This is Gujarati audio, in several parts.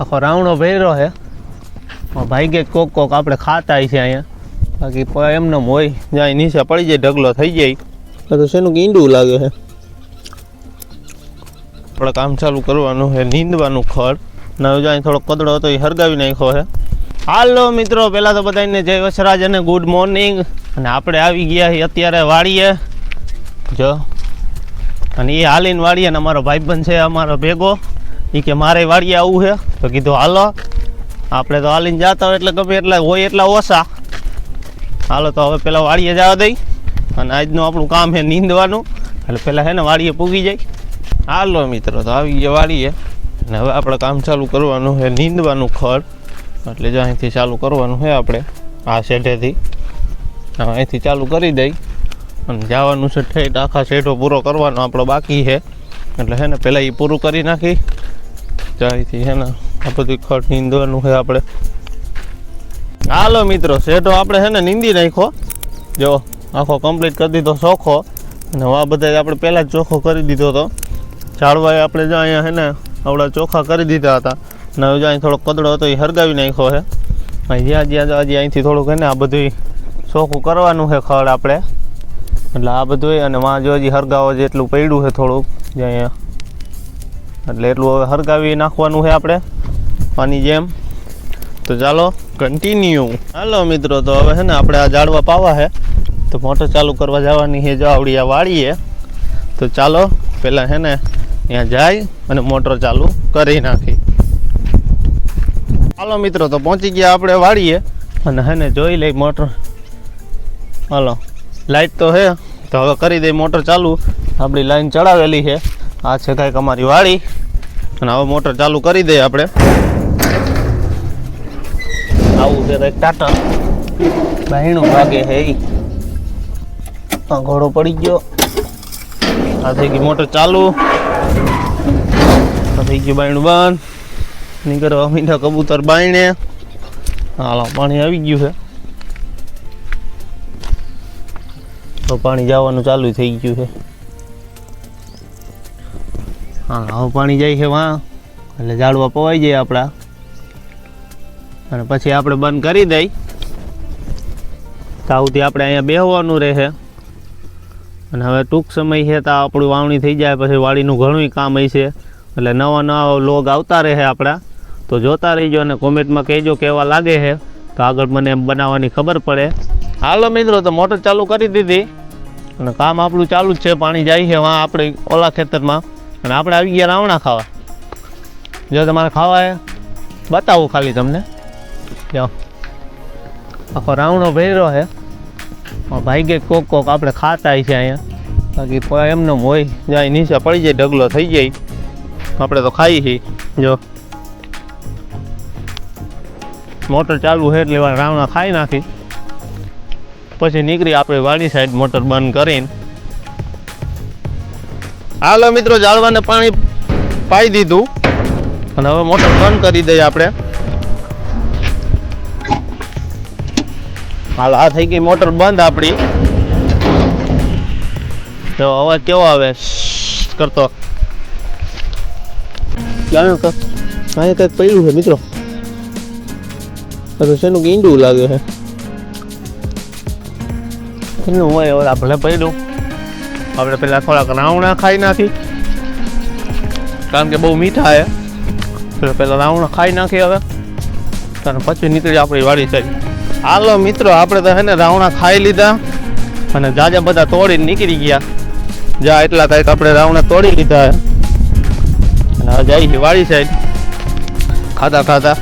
આખો રાવણો ભર્યો છે. ભાઈ કે કોક કોક આપણે ખાતા છે અહીંયા. બાકી એમને એમ હોય, જાય નીચે પડી જાય, ઢગલો થઈ જાય. તો શેનું કે ઈંડું લાગે છે. આપણે કામ ચાલુ કરવાનું છે, નીંદવાનું ખડ ને હવે જાય થોડો કદડો હતો, એ હરગાવી નાખ્યો છે. હાલો મિત્રો પહેલાં તો બધાને જય વસરાજ અને ગુડ મોર્નિંગ. અને આપણે આવી ગયા છીએ અત્યારે વાડીએ. જો. અને એ હાલીને વાડીએ અને અમારો ભાઈબંધ છે, અમારો ભેગો. એ કે મારે વાડીએ આવવું છે. તો કીધું, હાલો, આપણે તો હાલીને જતા હોય એટલે ગમે એટલા, હોય એટલા ઓછા. હાલો, તો હવે પેલા વાડીએ જવા દઈ અને આજનું આપણું કામ છે નીંદવાનું. એટલે પેલા છે ને વાડીએ પૂગી જાય. હાલો મિત્રો, તો આવી ગયા વાડીએ. અને હવે આપણે કામ ચાલુ કરવાનું છે, નીંદવાનું ખડ. એટલે જો અહીંથી ચાલુ કરવાનું છે આપણે, આ શેઢેથી. અહીંથી ચાલુ કરી દઈ. અને જવાનું છે ઠેઠ, આખા શેઢો પૂરો કરવાનો આપણો બાકી છે. એટલે હે ને પહેલાં એ પૂરું કરી નાખી. ચાયથી હે ને, આ બધું ખડ નીંદવાનું છે આપણે હાલો મિત્રો, શેઠો આપણે છે ને નીંદી નાખ્યો. જો, આખો કમ્પ્લીટ કરી દીધો, ચોખ્ખો. અને આ બધા આપણે પહેલાં જ ચોખ્ખો કરી દીધો હતો ઝાડવાએ આપણે જો અહીંયા હે ને, આવડા ચોખ્ખા કરી દીધા હતા. અને જો અહીં થોડો કદડો હતો, એ હરગાવી નાખ્યો છે અહીં જ્યાં જ્યાં હજી અહીંથી થોડુંક હે ને, આ બધું ચોખ્ખું કરવાનું છે ખડ આપણે એટલે આ બધું અને વાં જો હજી હરગાવો જેટલું પડ્યું છે થોડુંક. જે અહીંયા. એટલે એટલું હવે હરગાવી નાખવાનું છે આપણે આની જેમ. તો ચાલો કન્ટિન્યુ હાલો મિત્રો, તો હવે છે ને આપણે આ જાળવા પાવા છે. તો મોટર ચાલુ કરવા જવાની છે, જો આવડી આ વાળીએ તો ચાલો પહેલાં છે ને ત્યાં જાય અને મોટર ચાલુ કરી નાખી. હાલો મિત્રો, તો પહોંચી ગયા આપણે વાળીએ અને હે ને જોઈ લઈ મોટર. હાલો લાઈટ તો છે. તો હવે કરી દઈ મોટર ચાલુ. આપણી લાઈન ચડાવેલી છે. આ છે કાંઈક અમારી વાડી. અને હવે મોટર ચાલુ કરી દઈએ આપણે. આવું છે કંઈક ટાટા બહેણું ભાગે આ ઘોડો પડી ગયો. આ થઈ ગઈ મોટર ચાલુ. આ થઈ ગયું બાયણું બંધ. નીકળવા મીઠા કબૂતર બાયણે. હાલો, પાણી આવી ગયું છે. તો પાણી જવાનું ચાલુ થઈ ગયું છે. હા, હવે પાણી જાય છે વાં. એટલે ઝાડવા પવાઈ જાય આપણા. અને પછી આપણે બંધ કરી દઈ. તાવથી આપણે અહીંયા બેહવાનું રહે. અને હવે ટૂંક સમય છે તો આપણું વાવણી થઈ જાય, પછી વાડીનું ઘણું કામ હશે એટલે નવા નવા લોગ આવતા રહે આપણા. તો જોતા રહીજો અને કોમેન્ટમાં કહેજો કેવા લાગે છે. તો આગળ મને એમ બનાવવાની ખબર પડે. હાલો મિત્રો, તો મોટર ચાલુ કરી દીધી અને કામ આપણું ચાલુ જ છે, પાણી જાય છે વાં આપણે ઓલા ખેતરમાં. અને આપણે આવી ગયા રાવણા ખાવા. જો તમારે ખાવા હે બતાવું ખાલી તમને. જો. આખો રાવણો ભેરો છે. ભાઈ કે કોક કોક આપણે ખાતા છે અહીંયા. બાકી એમને હોય જાય, નીચે પડી જાય, ઢગલો થઈ જાય. આપણે તો ખાઈ છીએ. જો. મોટર ચાલુ છે એટલે રાવણા ખાઈ નાખી. પછી નીકળી આપણે વાડી સાઈડ મોટર બંધ કરીને. હાલો મિત્રો, જાળવાને પાણી પાઈ દીધું. અને હવે મોટર બંધ કરી દઈએ આપણે. હાલ, આ થઈ ગઈ મોટર બંધ આપણી. તો અવાજ કેવો આવે? કરતો. અહીંયા કંઈક પડ્યું છે, મિત્રો. શેનું ઈંડું લાગે છે. એનું હોય ઓલા ભલે પડ્યું આપણે પેલા થોડાક રાવણા ખાઈ નાખી. કારણ કે બહુ મીઠા છે. એટલે પેલા રાવણા ખાઈ નાખી હવે. અને પછી નીકળી આપણી વાડી સાઈડ. હાલો મિત્રો, આપણે તો હેને રાવણા ખાઈ લીધા. અને જાજા બધા તોડીને નીકળી ગયા. જા, એટલા કાંઈક આપણે રાવણા તોડી લીધા અને જાય છે વાડી સાઈડ. ખાતા ખાતા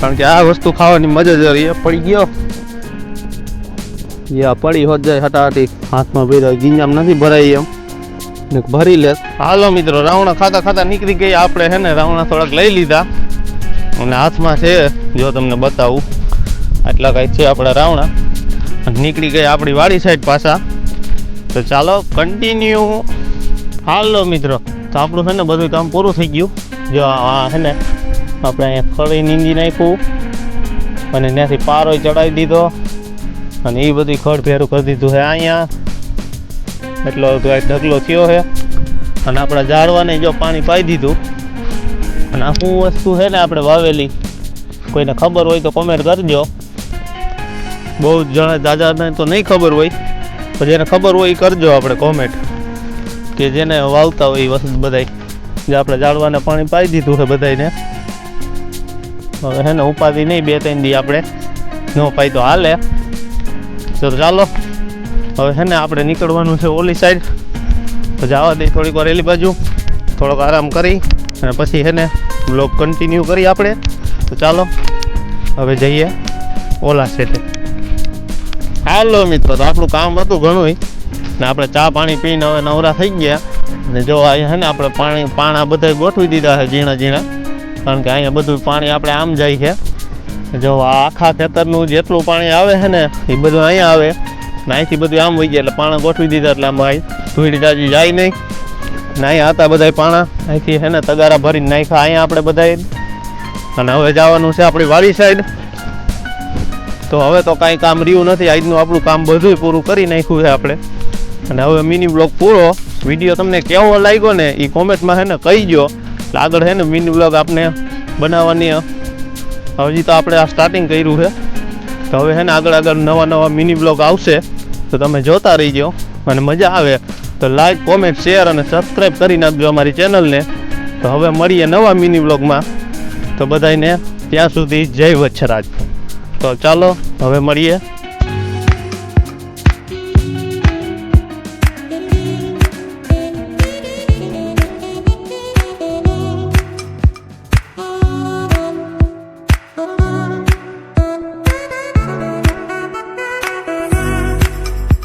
કારણ કે આ વસ્તુ ખાવાની મજા જ રહી પડી ગયો. યા પડી હોત જાય હટાહટી હાથમાં ભેરા ગીંજામ નથી ભરાઈ એમ. ને ભરી લે. હાલો મિત્રો, રાવણા ખાતા ખાતા નીકળી ગઈ આપણે હે ને રાવણા થોડાક લઈ લીધા. અને હાથમાં છે, જો તમને બતાવું. આટલા કાંઈ છે આપણા રાવણા. નીકળી ગઈ આપણી વાડી સાઈડ પાછા. તો ચાલો કન્ટિન્યુ હાલો મિત્રો, તો આપણું છે ને બધું કામ પૂરું થઈ ગયું. જો આ છે ને, આપણે અહીંયા ફળી નીંદી નાખ્યું અને ત્યાંથી પારોય ચડાવી દીધો. અને એ બધી ખડ ભેરું કરી દીધું છે. અહીંયા એટલો ઢગલો થયો છે. અને આપણા ઝાડવાને જો પાણી પાઈ દીધું. અને આ શું વસ્તુ છે ને આપણે વાવેલી? કોઈને ખબર હોય તો કોમેન્ટ કરજો. બહુ જણા દાદાને તો નહીં ખબર હોય. પણ જેને ખબર હોય એ કરજો આપણે કોમેન્ટ કે જેને વાવતા હોય એ વસ્તુ બધાય. જે આપણે ઝાડવાને પાણી પાઈ દીધું છે બધાને હવે હે ને ઉપાધિ નહીં બે ત્રણ દી આપણે. ન પાઈ તો હાલે. તો ચાલો, હવે છે ને આપણે નીકળવાનું છે ઓલી સાઈડ તો જવા દઈ થોડીક વાર એલી બાજુ, થોડોક આરામ કરી, અને પછી છે ને બ્લોગ કન્ટિન્યુ કરી આપણે. તો ચાલો, હવે જઈએ ઓલા સેટે હાલો મિત્રો, તો આપણું કામ હતું ઘણું ને આપણે ચા પાણી પીને હવે નવરા થઈ ગયા. અને જો અહીંયા હે ને આપણે પાણી, પાણા બધા ગોઠવી દીધા છે ઝીણા ઝીણા. કારણ કે અહીંયા બધું પાણી આપણે આમ જાય છે. જો આખા ખેતરનું જેટલું પાણી આવે છે ને, એ બધું અહીંયા આવે. ને બધું આમ વહી ગયા એટલે પાણા ગોઠવી દીધા એટલે આમ અહીં ધૂળી તાજી જાય નહીં. ને અહીંયા હતા બધા પાણા. અહીંથી છે ને તગારા ભરીને નાખ્યા, અહીંયા આપણે બધા અને હવે જવાનું છે આપણી વાડી સાઈડ તો હવે તો કાંઈ કામ રહ્યું નથી, આજનું આપણું કામ બધું પૂરું કરી નાખ્યું છે આપણે. અને હવે મિની બ્લોગ પૂરો. વીડિયો તમને કેવો લાગ્યો ને એ કોમેન્ટમાં છે ને કહીજો. એટલે આગળ છે ને મિની બ્લોગ આપણે બનાવવાની. હજી તો આપણે આ સ્ટાર્ટિંગ કર્યું છે. તો હવે છે ને આગળ આગળ નવા નવા મિની બ્લોગ આવશે. તો તમે જોતા રહીજો અને મજા આવે. તો લાઈક કોમેન્ટ શેર અને સબસ્ક્રાઈબ કરી નાખજો અમારી ચેનલને તો હવે મળીએ નવા મિની બ્લોગમાં તો બધાને ત્યાં સુધી જય વચ્છરાજ. તો ચાલો, હવે મળીએ.